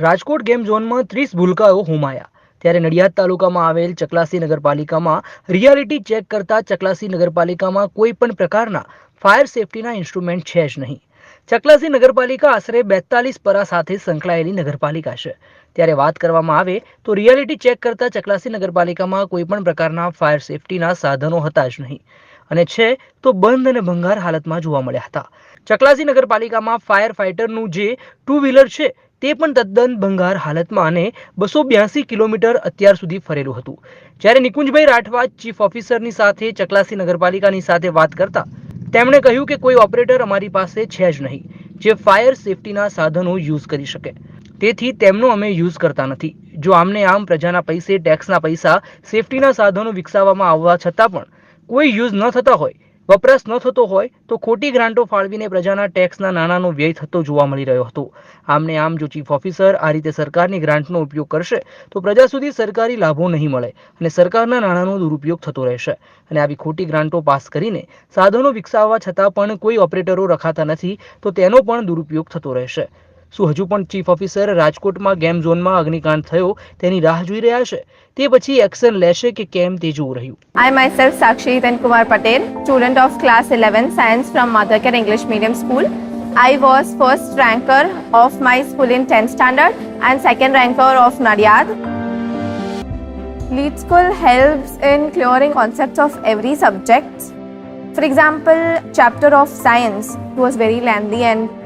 Rajkot game ઝોનમાં ત્રીસ ભૂલકાઓ હુમાયા. ત્યારે નડિયાદ તાલુકામાં આવેલ ચકલાસી નગરપાલિકામાં રિયાલિટી ચેક કરતા ચકલાસી નગરપાલિકામાં કોઈ પણ પ્રકારના ફાયર સેફટીના ઇન્સ્ટ્રુમેન્ટ છે જ નહીં. ચકલાસી નગરપાલિકા આશરે બેતાલીસ પરા સાથે સંકળાયેલી નગરપાલિકા છે. ત્યારે વાત કરવામાં આવે તો રિયાલિટી ચેક કરતા ચકલાસી નગરપાલિકામાં કોઈ પણ પ્રકારના ફાયર સેફટીના સાધનો હતા જ નહીં. અને છે તો બંધ અને ભંગાર હાલતમાં જોવા મળ્યા હતા. ચકલાસી નગરપાલિકામાં ફાયર ફાઇટરનું જે ટુ વ્હીલર છે તે પણ તદ્દન ભંગાર હાલતમાં અને બસો બ્યાસી કિલોમીટર અત્યાર સુધી ફરેલું હતું. જ્યારે નિકુંજભાઈ રાઠવા ચીફ ઓફિસરની સાથે, ચકલાસી નગરપાલિકાની સાથે વાત કરતા, તેમણે કહ્યું કે કોઈ ઓપરેટર અમારી પાસે છે જ નહીં, જે ફાયર સેફટીના સાધનો યુઝ કરી શકે. તેથી તેમનો અમે યુઝ કરતા નથી. જો આમને આમ પ્રજાના પૈસે, ટેક્સના પૈસા, સેફટીના સાધનો વિકસાવવામાં આવવા છતાં પણ કોઈ યુઝ ન થતા હોય વપરાશ ન થતો હોય તો ખોટી ગ્રાન્ટો ફાળવીને પ્રજાના ટેક્સના નાણાંનો વ્યય થતો જોવા મળી રહ્યો હતો. આમને આમ જો ચીફ ઓફિસર આ રીતે સરકારની ગ્રાન્ટનો ઉપયોગ કરશે, તો પ્રજા સુધી સરકારી લાભો નહીં મળે અને સરકારના નાણાંનો દુરુપયોગ થતો રહેશે. અને આવી ખોટી ગ્રાન્ટો પાસ કરીને સાધનો વિકસાવવા છતાં પણ કોઈ ઓપરેટરો રખાતા નથી, તો તેનો પણ દુરુપયોગ થતો રહેશે. શું હજુ પણ ચીફ ઓફિસર રાજકોટમાં ગેમ ઝોનમાં અગ્નિકાંડ થયો તેની રાહ જોઈ રહ્યા છે તે પછી એક્શન લેશે કે કેમ તે જોવું રહ્યું I myself Sakshi Hitan Kumar Patel, student of class 11 science from Mothercare English Medium School. I was first ranker of my school in 10th standard and second ranker of Nadiad. Lead school helps in clearing concepts of every subject. For example, chapter of science was very lengthy and